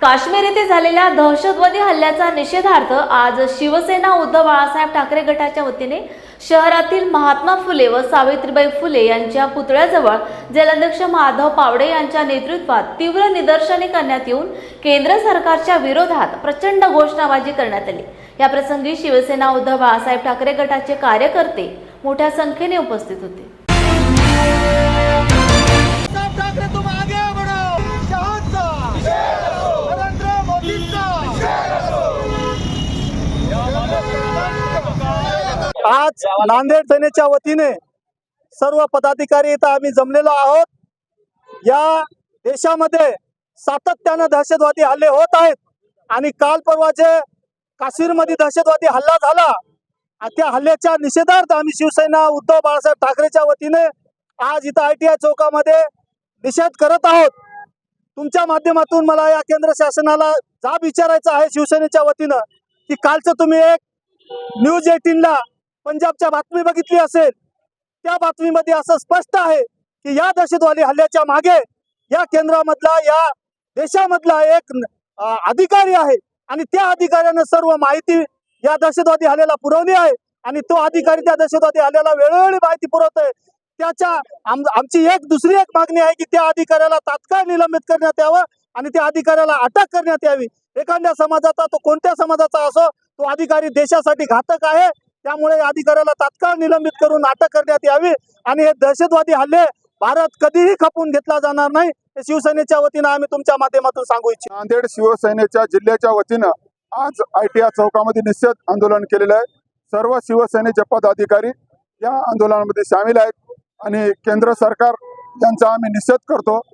काश्मीर येथे झालेल्या दहशतवादी हल्ल्याचा निषेधार्थ आज शिवसेना उद्धव बाळासाहेब ठाकरे गटाच्या वतीने शहरातील महात्मा फुले व सावित्रीबाई फुले यांच्या पुतळ्याजवळ जलाध्यक्ष माधव पावडे यांच्या नेतृत्वात तीव्र निदर्शने करण्यात येऊन केंद्र सरकारच्या विरोधात प्रचंड घोषणाबाजी करण्यात आली. या प्रसंगी शिवसेना उद्धव बाळासाहेब ठाकरे गटाचे कार्यकर्ते मोठ्या संख्येने उपस्थित होते. आज नांदेड सेनेच्या वतीने सर्व पदाधिकारी इथं आम्ही जमलेलो आहोत. या देशामध्ये सातत्यानं दहशतवादी हल्ले होत आहेत आणि काल परवा जे काश्मीरमध्ये दहशतवादी हल्ला झाला त्या हल्ल्याच्या निषेधार्थ आम्ही शिवसेना उद्धव बाळासाहेब ठाकरेच्या वतीने आज इथं आय टी आय चौकामध्ये निषेध करत आहोत. तुमच्या माध्यमातून मला या केंद्र शासनाला जाब विचारायचा आहे शिवसेनेच्या वतीनं की कालचं तुम्ही एक न्यूज एटीनला पंजाबच्या बातमी बघितली असेल त्या बातमीमध्ये असं स्पष्ट आहे की या दहशतवादी हल्ल्याच्या मागे या केंद्रामधला या देशामधला एक अधिकारी आहे. आणि त्या अधिकाऱ्यानं सर्व माहिती या दहशतवादी हल्ल्याला पुरवली आहे. आणि तो अधिकारी त्या दहशतवादी हल्ल्याला वेळोवेळी माहिती पुरवतोय. त्याच्या आम आमची एक दुसरी एक मागणी आहे की त्या अधिकाऱ्याला तात्काळ निलंबित करण्यात यावं आणि त्या अधिकाऱ्याला अटक करण्यात यावी. एखाद्या समाजाचा तो कोणत्या समाजाचा असो तो अधिकारी देशासाठी घातक आहे. त्यामुळे या अधिकाऱ्याला तात्काळ निलंबित करून अटक करण्यात यावी आणि हे दहशतवादी हल्ले भारत कधीही खपून घेतला जाणार नाही हे शिवसेनेच्या वतीनं आम्ही तुमच्या माध्यमातून सांगू इच्छितो. नांदेड शिवसेनेच्या जिल्ह्याच्या वतीनं आज आय टी आय चौकामध्ये निषेध आंदोलन केलेलं आहे. सर्व शिवसेनेचे पदाधिकारी या आंदोलनामध्ये सामील आहेत आणि केंद्र सरकार यांचा आम्ही निषेध करतो.